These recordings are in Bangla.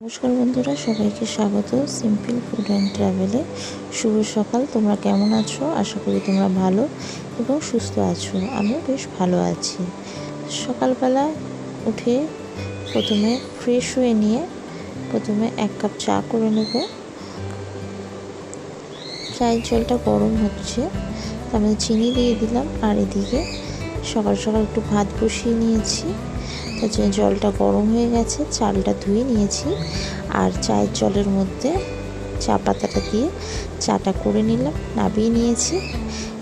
নমস্কার বন্ধুরা, সবাইকে স্বাগত সিম্পল ফুড অ্যান্ড ট্রাভেলে শুভ সকাল, তোমরা কেমন আছো? আশা করি তোমরা ভালো এবং সুস্থ আছো। আমিও বেশ ভালো আছি। সকালবেলা উঠে প্রথমে ফ্রেশ হয়ে নিয়ে প্রথমে এক কাপ চা করে নেব। চায়ের জলটা গরম হচ্ছে, তার চিনি দিয়ে দিলাম। আর এদিকে সকাল সকাল একটু ভাত বসিয়ে নিয়েছি। তার জন্য জলটা গরম হয়ে গেছে, চালটা ধুয়ে নিয়েছি। আর চায়ের জলের মধ্যে চা পাতাটা দিয়ে চাটা করে নিলাম, নাবিয়ে নিয়েছি।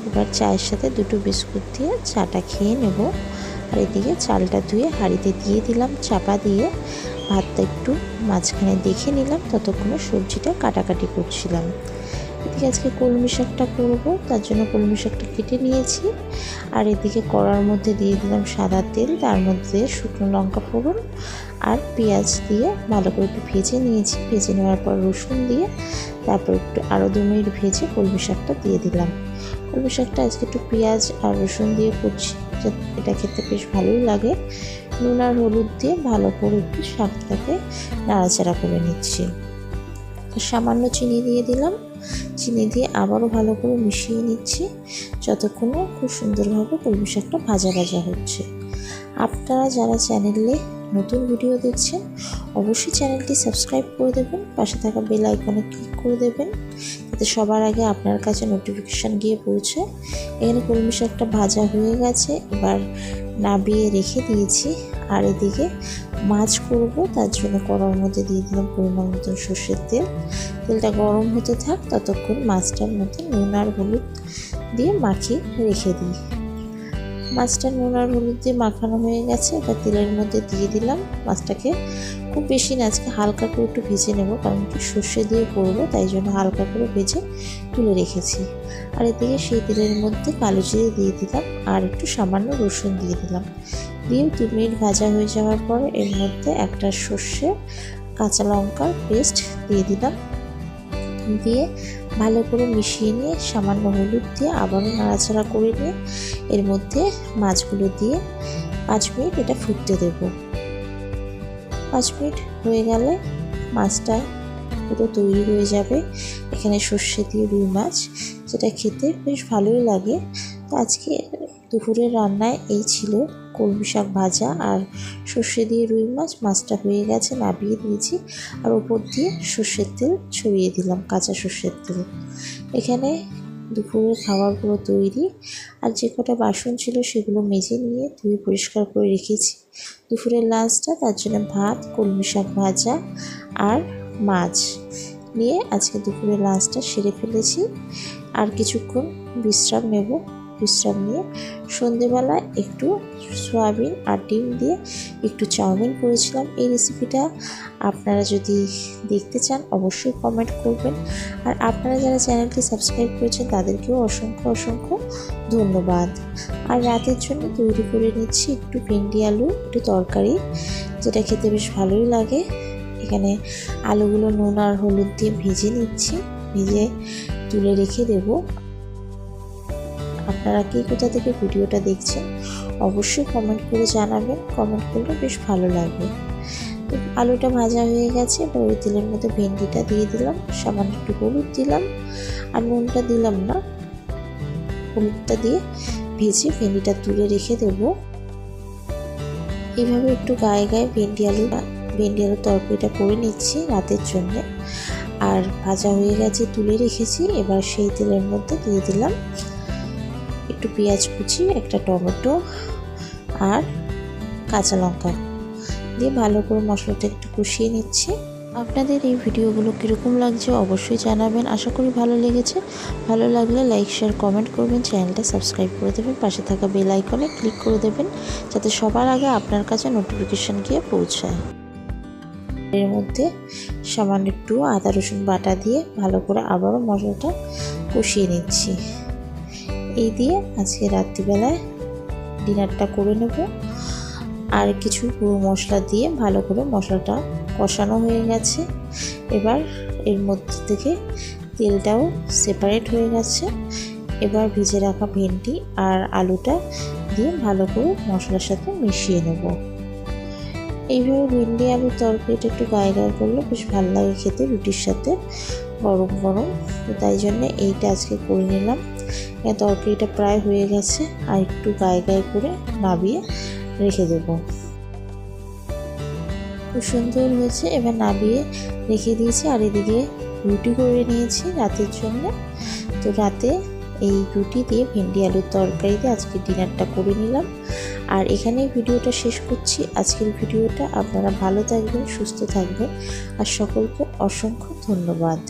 এবার চায়ের সাথে দুটো বিস্কুট দিয়ে চাটা খেয়ে নেব। আর এদিকে চালটা ধুয়ে হাঁড়িতে দিয়ে দিলাম, চাপা দিয়ে ভাতটা একটু মাঝখানে দেখে নিলাম, ততক্ষণে সবজিটা কাটাকাটি করছিলাম। এদিকে আজকে কলমি শাকটা করব, তার জন্য কলমি শাকটা কেটে নিয়েছি। আর এদিকে কড়ার মধ্যে দিয়ে দিলাম সাদা তেল, তার মধ্যে শুকনো লঙ্কা ফোড়ন আর পেঁয়াজ দিয়ে ভালো করে একটু ভেজে নিয়েছি। ভেজে নেওয়ার পর রসুন দিয়ে তারপর একটু আরও দু মিনিট ভেজে কলমি শাকটা দিয়ে দিলাম। কলমি শাকটা আজকে একটু পেঁয়াজ আর রসুন দিয়ে করছি এটা খেতে বেশ ভালোই লাগে। নুন আর হলুদ দিয়ে ভালো করে একটু শাকটাকে নাড়াচাড়া করে নিচ্ছি। সামান্য চিনি দিয়ে দিলাম। চিনি দিয়ে আবারও ভালো করে মিশিয়ে নিচ্ছি, যতক্ষণে খুব সুন্দরভাবে কলমি শাকটা ভাজা ভাজা হচ্ছে। আপনারা যারা চ্যানেলে নতুন ভিডিও দেখছেন, অবশ্যই চ্যানেলটি সাবস্ক্রাইব করে দেবেন, পাশে থাকা বেল আইকনে ক্লিক করে দেবেন, যাতে সবার আগে আপনার কাছে নোটিফিকেশান গিয়ে পৌঁছে। এখানে কলমি শাকটা ভাজা হয়ে গেছে, এবার নাবিয়ে রেখে দিয়েছি। আর এদিকে মাছ করব, তার জন্য কড়ার মধ্যে দিয়ে দিলাম পরিমাণ মতো সর্ষের তেল। তেলটা গরম হতে থাক, ততক্ষণ মাছটার মধ্যে নুন আর হলুদ দিয়ে মাখিয়ে রেখে দিই। মাছটা নুন আর হলুদ দিয়ে মাখানো হয়ে গেছে, এবার তেলের মধ্যে দিয়ে দিলাম মাছটাকে। খুব বেশি না, আজকে হালকা করে একটু ভেজে নেব, কারণ কি সর্ষে দিয়ে করব, তাই জন্য হালকা করে ভেজে তুলে রেখেছি। আর এদিকে সেই তেলের মধ্যে কালো জিরে দিয়ে দিলাম, আর একটু সামান্য রসুন দিয়ে দিলাম। দিয়ে দু মিনিট ভাজা হয়ে যাওয়ার পর এর মধ্যে একটা সর্ষে, কাঁচা লঙ্কার পেস্ট দিয়ে দিলাম। দিয়ে ভালো করে মিশিয়ে নিয়ে সামান্য হলুদ দিয়ে আবারও নাড়াচাড়া করে নিয়ে এর মধ্যে মাছগুলো দিয়ে পাঁচ মিনিট এটা ফুটতে দেব। পাঁচ মিনিট হয়ে গেলে মাছটা পুরো তৈরি হয়ে যাবে। এখানে সর্ষে দিয়ে রুই মাছ যেটা খেতে বেশ ভালোই লাগে। তো আজকে দুপুরের রান্নায় এই ছিল। কলমি শাক ভাজা আর সর্ষে দিয়ে রুই মাছ। মাছটা হয়ে গেছে, নাবিয়ে দিয়েছি আর ওপর দিয়ে সর্ষের তেল ছড়িয়ে দিলাম, কাঁচা সর্ষের তেল। এখানে দুপুরের খাবারগুলো তৈরি আর যে কটা বাসন ছিল সেগুলো মেজে নিয়ে ধুয়ে পরিষ্কার করে রেখেছি। দুপুরের লাঞ্চটা তার জন্য ভাত কলমি শাক ভাজা আর মাছ নিয়ে আজকে দুপুরের লাঞ্চটা সেরে ফেলেছি। আর কিছুক্ষণ বিশ্রাম নেব। বিশ্রাম নিয়ে সন্ধেবেলা একটু সয়াবিন আর ডিম দিয়ে একটু চাউমিন করেছিলাম। এই রেসিপিটা আপনারা যদি দেখতে চান, অবশ্যই কমেন্ট করবেন। আর আপনারা যারা চ্যানেলটি সাবস্ক্রাইব করেছেন, তাদেরকেও অসংখ্য অসংখ্য ধন্যবাদ। আর রাতের জন্য তৈরি করে নিচ্ছি একটু ভেন্ডি আলু, একটু তরকারি, যেটা খেতে বেশ ভালোই লাগে। এখানে আলুগুলো নুন আর হলুদ দিয়ে ভেজে নিচ্ছি। ভেজে তুলে রেখে দেবো। আপনারা কে কোথা থেকে ভিডিওটা দেখছেন, অবশ্যই কমেন্ট করে জানাবেন। কমেন্ট করলে বেশ ভালো লাগবে। তো আলুটা ভাজা হয়ে গেছে, এবার ওই তেলের মধ্যে ভেন্ডিটা দিয়ে দিলাম। সামান্য একটু হলুদ দিলাম। আর নুনটা দিলাম না, হলুদটা দিয়ে ভেজে ভেন্ডিটা তুলে রেখে দেব। এইভাবে একটু গায়ে গায়ে ভেন্ডি আলু, ভেন্ডি আলুর তরকারিটা করে নিচ্ছি রাতের জন্যে। আর ভাজা হয়ে গেছে, তুলে রেখেছি। এবার সেই তেলের মধ্যে দিয়ে দিলাম একটু পেঁয়াজ কুচি, একটা টমেটো আর কাঁচা লঙ্কা দিয়ে ভালো করে মশলাটা একটু কষিয়ে নিচ্ছি। আপনাদের এই ভিডিওগুলো কীরকম লাগছে অবশ্যই জানাবেন। আশা করি ভালো লেগেছে। ভালো লাগলে লাইক, শেয়ার, কমেন্ট করবেন। চ্যানেলটা সাবস্ক্রাইব করে দেবেন। পাশে থাকা বেল আইকনে ক্লিক করে দেবেন যাতে সবার আগে আপনার কাছে নোটিফিকেশান গিয়ে পৌঁছায়। এর মধ্যে সামান্য একটু আদা রসুন বাটা দিয়ে ভালো করে আবারও মশলাটা কষিয়ে নিচ্ছি। এই দিয়ে আজকে রাত্রিবেলায় ডিনারটা করে নেব। আর কিছু গুঁড়ো মশলা দিয়ে ভালো করে মশলাটা কষানো হয়ে গেছে। এবার এর মধ্যে থেকে তেলটাও সেপারেট হয়ে গেছে। এবার ভিজে রাখা ভেন্ডি আর আলুটা দিয়ে ভালো করে মশলার সাথে মিশিয়ে নেব। এইভাবে ভেন্ডি আলুর তরকারিটা একটু গায়ে গায়ে করলে বেশ ভালো লাগে খেতে রুটির সাথে। গরম গরম। তো তাই জন্য এইটা আজকে করে নিলাম। তরকারিটা প্রায় হয়ে গেছে। আর একটু গায়ে গায়ে করে নাবিয়ে রেখে দেবো। খুব সুন্দর হয়েছে। এবার নাবিয়ে রেখে দিয়েছি। আর এদিকে রুটি করে নিয়েছি রাতের জন্য। তো রাতে এই রুটি দিয়ে ভেন্ডি আলুর তরকারিতে আজকে ডিনারটা করে নিলাম। আর এখানেই ভিডিওটা শেষ করছি। আজকের ভিডিওটা আপনারা ভালো থাকবেন, সুস্থ থাকবেন। আর সকলকে অসংখ্য ধন্যবাদ।